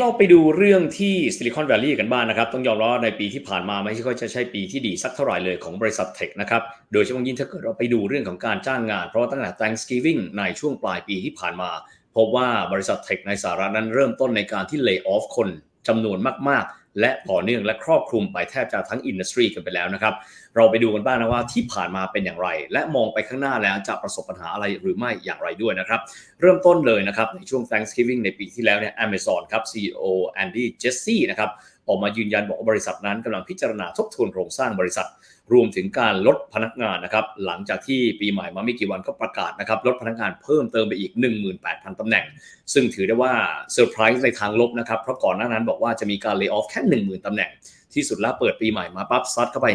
เราไปดูเรื่องที่ซิลิคอนแวลลีย์กันบ้างนะครับ ต้องยอมรับว่าในปีที่ผ่านมาไม่ใช่ค่อยจะใช่ปีที่ดีสักเท่าไหร่เลยของบริษัทเทคนะครับ โดยเฉพาะยิ่งถ้าเกิดเราไปดูเรื่องของการจ้างงาน เพราะว่าตั้งแต่ Thanksgiving ในช่วงปลายปีที่ผ่านมา พบว่าบริษัทเทคในสหรัฐนั้นเริ่มต้นในการที่เลิกออฟคนจำนวนมากๆ และต่อเนื่องและครอบคลุมไปแทบจะทั้งอินดัสทรีกันไปแล้วนะครับ เราไปดูกันบ้างนะว่าที่ผ่านมาเป็นอย่างไร และมองไปข้างหน้าแล้วจะประสบปัญหาอะไรหรือไม่อย่างไรด้วยนะครับ เริ่มต้นเลยนะครับ ในช่วง Thanksgiving ในปีที่แล้วเนี่ย Amazon ครับ CEO Andy Jassy นะครับออกมายืนยันบอกว่าบริษัทนั้นกำลังพิจารณาทบทวนโครงสร้างบริษัท รวมถึงการลดพนักงานนะครับหลังจากที่ปีใหม่มาไม่กี่วันก็ประกาศนะครับลดพนักงานเพิ่มเติมไปอีก 18,000 ตำแหน่ง ซึ่งถือได้ว่าเซอร์ไพรส์ในทางลบนะครับเพราะก่อนหน้านั้นบอกว่าจะมีการเลิกออฟแค่ 10,000 ตำแหน่ง ที่สุดแล้วเปิดปีใหม่มาปั๊บซัดเข้าไป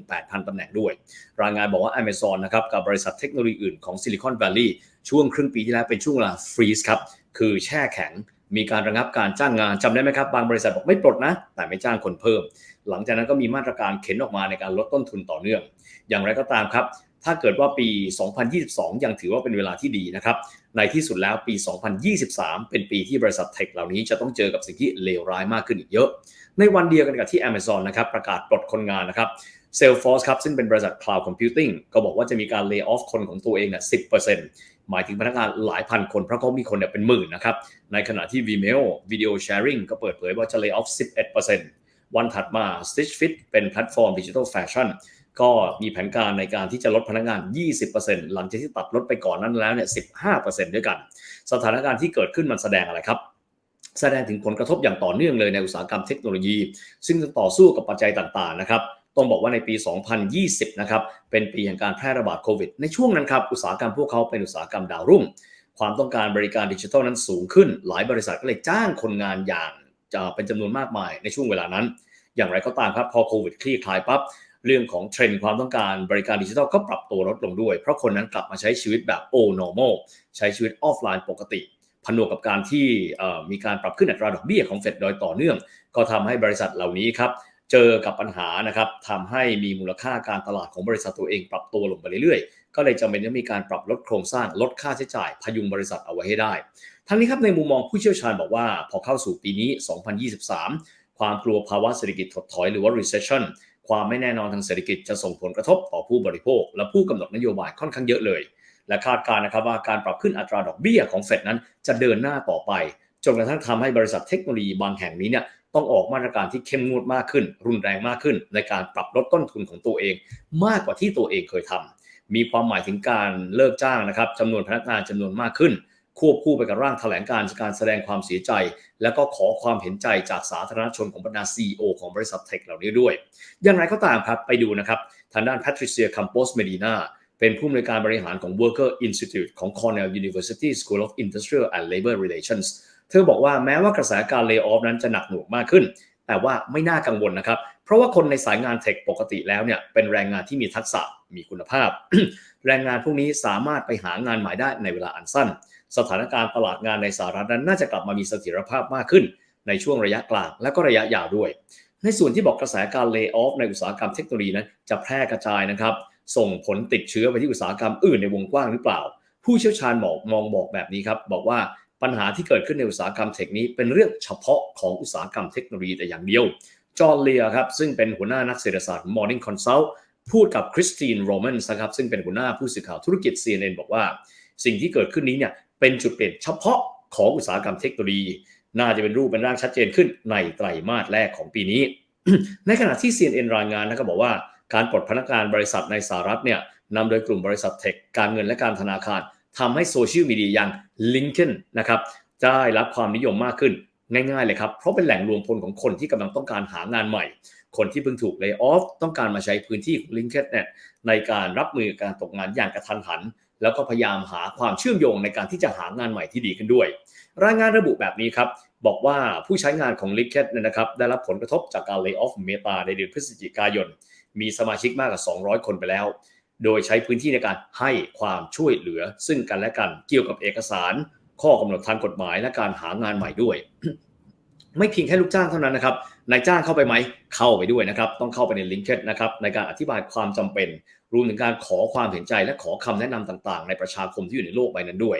18,000 ตำแหน่งด้วย รายงานบอกว่า Amazon นะครับกับบริษัทเทคโนโลยีอื่นของซิลิคอนแวลลีย์ช่วงครึ่งปีที่แล้วเป็นช่วงเวลาฟรีซครับคือแช่แข็ง มีการระงับการจ้างงานจำได้ไหมครับ บางบริษัทบอกไม่ปลดนะ แต่ไม่จ้างคนเพิ่ม หลังจากนั้นก็มีมาตรการเข็นออกมาในการลดต้นทุนต่อเนื่อง อย่างไรก็ตามครับ ถ้าเกิดว่าปี 2022 ยังถือว่าเป็นเวลาที่ดีนะครับในที่สุดแล้วปี 2023 เป็นปีที่บริษัทเทคเหล่านี้จะต้องเจอกับสิ่งที่เลวร้ายมากขึ้นอีกเยอะ ในวันเดียวกันกับที่ Amazon นะครับประกาศปลดคนงานนะครับ Salesforce ครับซึ่งเป็นบริษัท Cloud Computing ก็บอกว่าจะมีการ lay off คนของตัวเองเนี่ย10%หมายถึงพนักงานหลายพันคน เพราะเขามีคนเนี่ยเป็นหมื่นนะครับ ในขณะที่ Vimeo Video Sharing ก็เปิดเผยว่าจะ lay off 11%วันถัดมา Stitch Fit เป็นแพลตฟอร์มดิจิทัลแฟชั่น ก็มีแผนการในการที่จะลดพนักงาน 20%หลังจากที่ตัดลดไปก่อนนั้นแล้วเนี่ย 15%ด้วยกัน สถานการณ์ที่เกิดขึ้นมันแสดงอะไรครับ แสดงถึงผลกระทบอย่างต่อเนื่องเลยในอุตสาหกรรมเทคโนโลยี ซึ่งต้องต่อสู้กับปัจจัยต่างๆนะครับต้องบอกว่าในปี 2020 นะครับ เป็นปีแห่งการแพร่ระบาดโควิด ในช่วงนั้นครับ อุตสาหกรรมพวกเขาเป็นอุตสาหกรรมดาวรุ่ง ความต้องการบริการดิจิทัลนั้นสูงขึ้น หลายบริษัทก็เลยจ้างคนงานอย่างจะเป็นจำนวนมากมายในช่วงเวลานั้น อย่างไรก็ตามครับ พอโควิดคลี่คลายปั๊บ เรื่องของเทรนด์ความต้องการบริการดิจิทัลก็ปรับตัวลดลงด้วย เพราะคนนั้นกลับมาใช้ชีวิตแบบ o normal ใช้ชีวิตออฟไลน์ปกติ ผนวกกับการที่มีการปรับขึ้นอัตราดอกเบี้ยของเฟดโดยต่อเนื่อง ก็ทำให้บริษัทเหล่านี้ครับเจอกับปัญหานะครับทำให้มีมูลค่าการตลาดของบริษัทตัวเองปรับตัวลงไปเรื่อยๆ ก็เลยจำเป็นต้องมีการปรับลดโครงสร้างลดค่าใช้จ่าย พยุงบริษัทเอาไว้ให้ได้ ทั้งนี้ครับในมุมมองผู้เชี่ยวชาญบอกว่าพอเข้าสู่ปีนี้ 2023 ความกลัวภาวะเศรษฐกิจถดถอยหรือว่า recession ความไม่แน่นอนทางเศรษฐกิจจะส่งผลกระทบต่อผู้บริโภค และผู้กำหนดนโยบายค่อนข้างเยอะเลย และคาดการณ์นะครับว่าการปรับขึ้นอัตราดอกเบี้ยของเฟดนั้นจะเดินหน้าต่อไปจนกระทั่งทำให้บริษัทเทคโนโลยีบางแห่งนี้เนี่ยต้องออกมาตรการที่เข้มงวดมากขึ้น รุนแรงมากขึ้น ในการปรับลดต้นทุนของตัวเอง มากกว่าที่ตัวเองเคยทำมีความหมายถึงการเลิกจ้างนะครับจำนวนพนักงานจำนวนมากขึ้น ควบคู่ไปกับร่างแถลงการการแสดงความเสียใจ แล้วก็ขอความเห็นใจจากสาธารณชนของบรรดา CEO ของบริษัทเทคเหล่านี้ด้วย อย่างไรก็ตามครับไปดูนะครับ ทางด้าน Patricia Campos Medina เป็นผู้อำนวยการบริหารของ Worker Institute ของ Cornell University School of Industrial and Labor Relations เธอบอกว่าแม้ว่ากระแสการ lay off นั้นจะหนักหน่วงมากขึ้น แต่ว่าไม่น่ากังวลนะครับ เพราะว่าคนในสายงานเทคปกติแล้วเนี่ยเป็นแรงงานที่มีทักษะมีคุณภาพ แรงงานพวกนี้สามารถไปหางานใหม่ได้ในเวลาอันสั้น สถานการณ์ตลาดงานในสหรัฐนั้น น่าจะกลับมามีเสถียรภาพมากขึ้น ในช่วงระยะกลางและก็ระยะยาวด้วย ในส่วนที่บอกกระแสการ lay off ในอุตสาหกรรมเทคโนโลยีนั้นจะแพร่กระจายนะครับ ส่งผลติดเชื้อไปที่อุตสาหกรรมอื่นในวงกว้างหรือเปล่า ผู้เชี่ยวชาญบอกมองบอกแบบนี้ครับบอกว่าปัญหาที่เกิดขึ้นในอุตสาหกรรมเทคนี้เป็นเรื่องเฉพาะของอุตสาหกรรมเทคโนโลยีแต่อย่างเดียวจอห์นเลียครับซึ่งเป็นหัวหน้านักเศรษฐศาสตร์ Morning Consult พูดกับคริสตินโรแมนส์นะครับซึ่งเป็นหัวหน้าผู้สื่อข่าวธุรกิจ CNN บอกว่า สิ่งที่เกิดขึ้นนี้เนี่ย เป็นจุดเปลี่ยนเฉพาะของอุตสาหกรรมเทคโนโลยี น่าจะเป็นรูปเป็นร่างชัดเจนขึ้นในไตรมาสแรกของปีนี้ ในขณะที่ CNN รายงานนะครับบอกว่าการปลดพนักงานบริษัทในสหรัฐเนี่ยนำโดยกลุ่มบริษัทเทค การเงินและการธนาคารทำให้โซเชียลมีเดียอย่าง LinkedIn นะครับได้รับความนิยมมากขึ้นง่ายๆเลยครับ เพราะเป็นแหล่งรวมพลของคนที่กำลังต้องการหางานใหม่ คนที่เพิ่งถูกเลิกออฟต้องการมาใช้พื้นที่ของ LinkedIn เนี่ยในการรับมือการตกงานอย่างกระทันหัน แล้วก็พยายามหาความเชื่อมโยงในการที่จะหางานใหม่ที่ดีขึ้นด้วย รายงานระบุแบบนี้ครับ บอกว่าผู้ใช้งานของ l i n k e d นี่ยนะครับได้รับผลกระทบจากการเลิกออฟเมตาในเดือนพฤศจิกายน มีสมาชิกมากกว่า 200 คนไปแล้ว โดยใช้พื้นที่ในการให้ความช่วยเหลือซึ่งกันและกันเกี่ยวกับเอกสาร ข้อกำหนดทางกฎหมายและการหางานใหม่ด้วย ไม่เพียงแค่ลูกจ้างเท่านั้นนะครับนายจ้างเข้าไปไหมเข้าไปด้วยนะครับ ต้องเข้าไปในลิงก์นะครับในการอธิบายความจำเป็น รวมถึงการขอความเห็นใจและขอคำแนะนำต่างๆ ในประชาคมที่อยู่ในโลกใบนั้นด้วย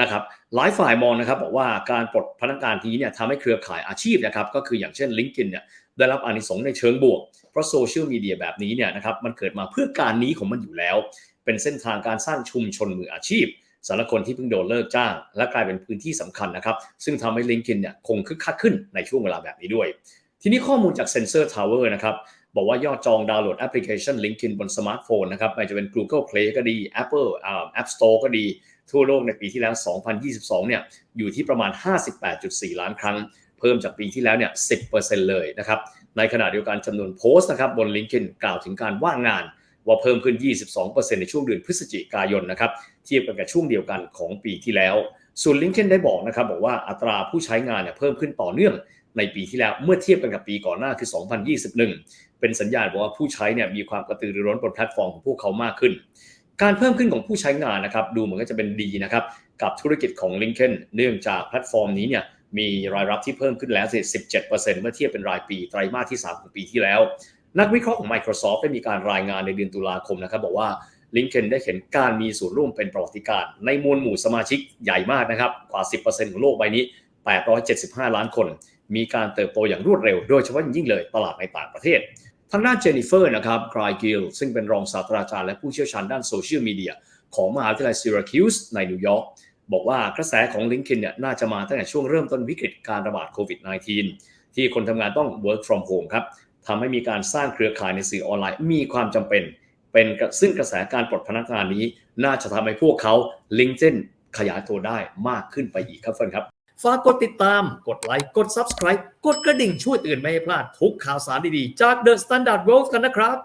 นะครับหลายฝ่ายมองนะครับบอกว่าการปลดพนักงานทีนี้เนี่ยทำให้เครือข่ายอาชีพนะครับก็คืออย่างเช่น LinkedIn เนี่ยได้รับอานิสงส์ในเชิงบวก เพราะโซเชียลมีเดียแบบนี้เนี่ยนะครับมันเกิดมาเพื่อการนี้ของมันอยู่แล้ว เป็นเส้นทางการสร้างชุมชนมืออาชีพ สำหรับคนที่เพิ่งโดนเลิกจ้าง และกลายเป็นพื้นที่สำคัญนะครับ ซึ่งทำให้ LinkedIn เนี่ยคงคึกคักขึ้นในช่วงเวลาแบบนี้ด้วย ทีนี้ข้อมูลจาก Sensor Tower นะครับบอกว่ายอดจองดาวน์โหลดแอปพลิเคชัน LinkedIn บนสมาร์ทโฟนนะครับไม่ว่าจะเป็น Google Play ก็ดี Apple อ่า App Store ก็ดี ทั่วโลกในปีที่แล้ว 2022 เนี่ยอยู่ที่ประมาณ 58.4 ล้านครั้ง เพิ่มจากปีที่แล้วเนี่ย 10%เลยนะครับในขณะเดียวกันจำนวนโพสต์นะครับบน LinkedIn กล่าวถึงการว่างงาน ว่าเพิ่มขึ้น 22%ในช่วงเดือนพฤศจิกายนนะครับเทียบกันกับช่วงเดียวกันของปีที่แล้ว ส่วน LinkedIn ได้บอกนะครับบอกว่าอัตราผู้ใช้งานเนี่ยเพิ่มขึ้นต่อเนื่องในปีที่แล้วเมื่อเทียบกันกับปีก่อนหน้าคือ 2021 เป็นสัญญาณบอกว่าผู้ใช้เนี่ยมีความกระตือรือร้นบนแพลตฟอร์มของพวกเขามากขึ้น การเพิ่มขึ้นของผู้ใช้งานนะครับดูเหมือนก็จะเป็นดีนะครับกับธุรกิจของ LinkedIn เนื่องจากแพลตฟอร์มนี้เนี่ยมีรายรับที่เพิ่มขึ้นแล้ว17%เมื่อเทียบเป็นรายปีไตรมาสที่ 3 ของปีที่แล้ว นักวิเคราะห์ของ Microsoft ได้มีการรายงานในเดือนตุลาคมนะครับ บอกว่า LinkedIn ได้เห็นการมีส่วนร่วมเป็นประวัติการณ์ในมวลหมู่สมาชิกใหญ่มากนะครับกว่า 10%ของโลกใบนี้ 875 ล้านคน มีการเติบโตอย่างรวดเร็ว โดยเฉพาะยิ่งเลยตลาดในต่างประเทศ ทางด้านเจนนิเฟอร์นะครับกรายกิลซึ่งเป็นรองศาสตราจารย์และผู้เชี่ยวชาญด้านโซเชียลมีเดียของมหาวิทยาลัยซิราคิวส์ในนิวยอร์กบอกว่ากระแสของ LinkedIn เนี่ยน่าจะมาตั้งแต่ช่วงเริ่มต้นวิกฤตการระบาดโควิด -19 ที่คนทำงานต้อง work from home ครับ ทำให้มีการสร้างเครือข่ายในสื่อออนไลน์ มีความจำเป็น เป็นซึ่งกระแสการปลดพนักงานนี้ น่าจะทำให้พวกเขา LinkedIn ขยายตัวได้มากขึ้นไปอีกครับเฟิร์นครับฝากกดติดตาม กดไลค์ กด Subscribe กดกระดิ่งช่วยเตือนไม่ให้พลาดทุกข่าวสารดีๆ จาก The Standard World กันนะครับ